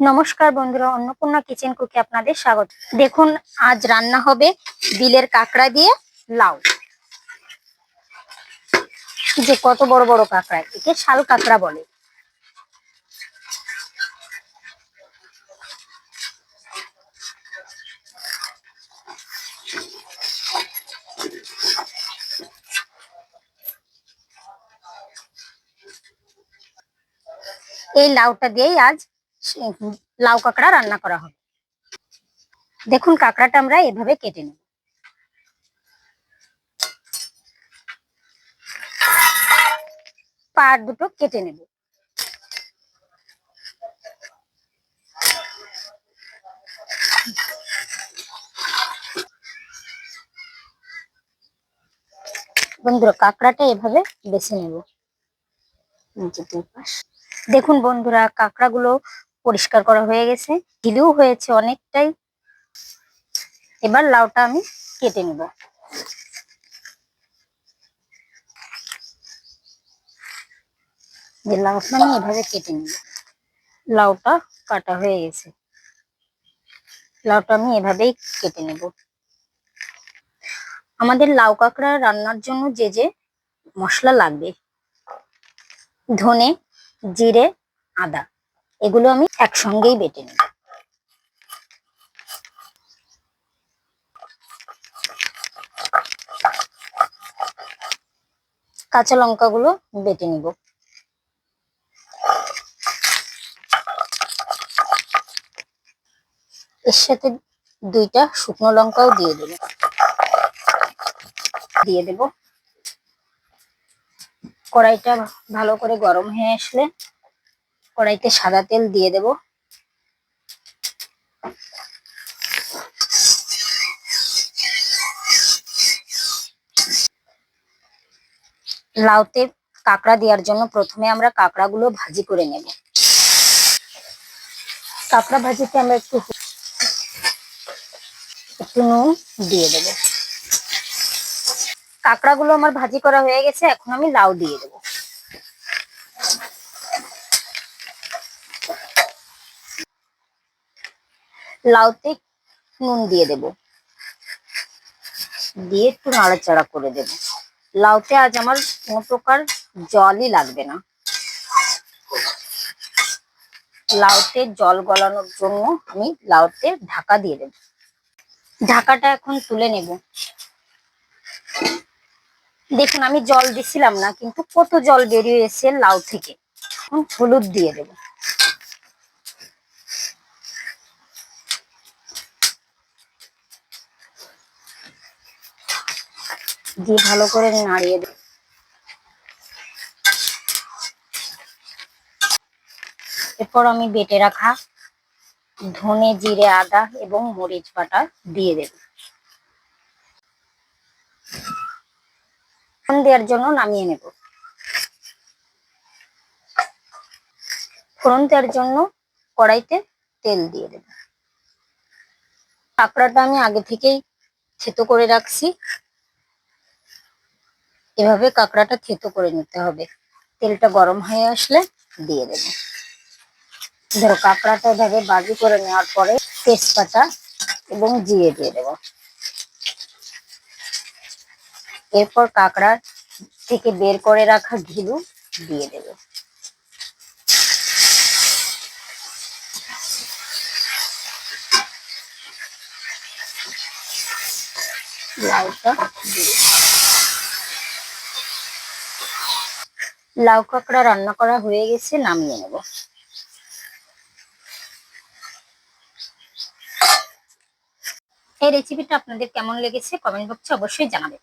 নমস্কার বন্ধুরা, অন্নপূর্ণা কিচেন কুকে আপনাদের স্বাগত। দেখুন, আজ রান্না হবে বিলের কাঁকড়া দিয়ে লাউ। যে কত বড় বড় কাঁকড়া, একে শাল কাঁকড়া বলে। এই লাউটা দিয়েই আজ লাউ কাঁকড়া রান্না করা হবে। দেখুন কাঁকড়াটা আমরা এভাবে কেটে নেব। পার দুটো কেটে নেব। বন্ধুরা, কাঁকড়াটা এভাবে বেছে নেব। দেখুন বন্ধুরা, কাঁকড়াগুলো পরিষ্কার করা হয়ে গেছে। ঢিলেও হয়েছে অনেকটাই। এবার লাউটা আমি কেটে নেব। যে লাউটা আমি এভাবে কেটে নেব। লাউটা কাটা হয়ে গেছে। লাউটা আমি এভাবেই কেটে নেব। আমাদের লাউ কাঁকড়া রান্নার জন্য যে যে মশলা লাগবে। ধনে, জিরে, আদা। এগুলো আমি একসঙ্গেই বেটে নিই কাঁচা লঙ্কাগুলো বেটে নিব। এর সাথে দুইটা শুকনো লঙ্কাও দিয়ে দেব। দিয়ে দেব। কড়াইটা ভালো করে গরম হয়ে আসলে কড়াইতে সাদা তেল দিয়ে দেব। লাউতে কাঁকড়া দেওয়ার জন্য প্রথমে আমরা কাঁকড়াগুলো ভাজি করে নেব। কাঁকড়া ভাজিতে আমরা একটু একটু নুন দিয়ে দেব। কাঁকড়াগুলো আমার ভাজি করা হয়ে গেছে, এখন আমি লাউ দিয়ে দেবো। লাউতে নুন দিয়ে দেব। দিয়ে একটু নাড়াচাড়া করে দেব। লাউতে আজ আমার কোনো প্রকার জলই লাগবে না। লাউতে জল গলানোর জন্য আমি লাউতে ঢাকা দিয়ে দেব। ঢাকাটা এখন তুলে নেব। দেখুন, আমি জল দিছিলাম না, কিন্তু কত জল বেরিয়েছে লাউ থেকে। এখন হলুদ দিয়ে দেবো। দিয়ে ভালো করে নাড়িয়ে দেব এরপর আমি বেটে রাখা ধনে জিরে, আদা এবং মরিচ বাটা দিয়ে দেব। দেওয়ার জন্য নামিয়ে নেব। ফোড়ন দেওয়ার জন্য কড়াইতে তেল দিয়ে দেব। কাঁকড়াটা আমি আগে থেকেই থেতো করে রাখছি। এভাবে কাঁকড়াটা থেতো করে নিতে হবে। তেলটা গরম হয়ে আসলে দিয়ে দেবো। ধরো কাঁকড়াটা এভাবে বাজি করে নেওয়ার পরে তেজপাতা এবং জিরে দিয়ে দেবো। এরপর কাঁকড়া থেকে বের করে রাখা ঘিলু দিয়ে দেবো। লাউটা দিয়ে লাউ কাঁকড়া রান্না করা হয়ে গেছে, নামিয়ে নেব। এই রেসিপিটা আপনাদের কেমন লেগেছে কমেন্ট বক্সে অবশ্যই জানাবেন।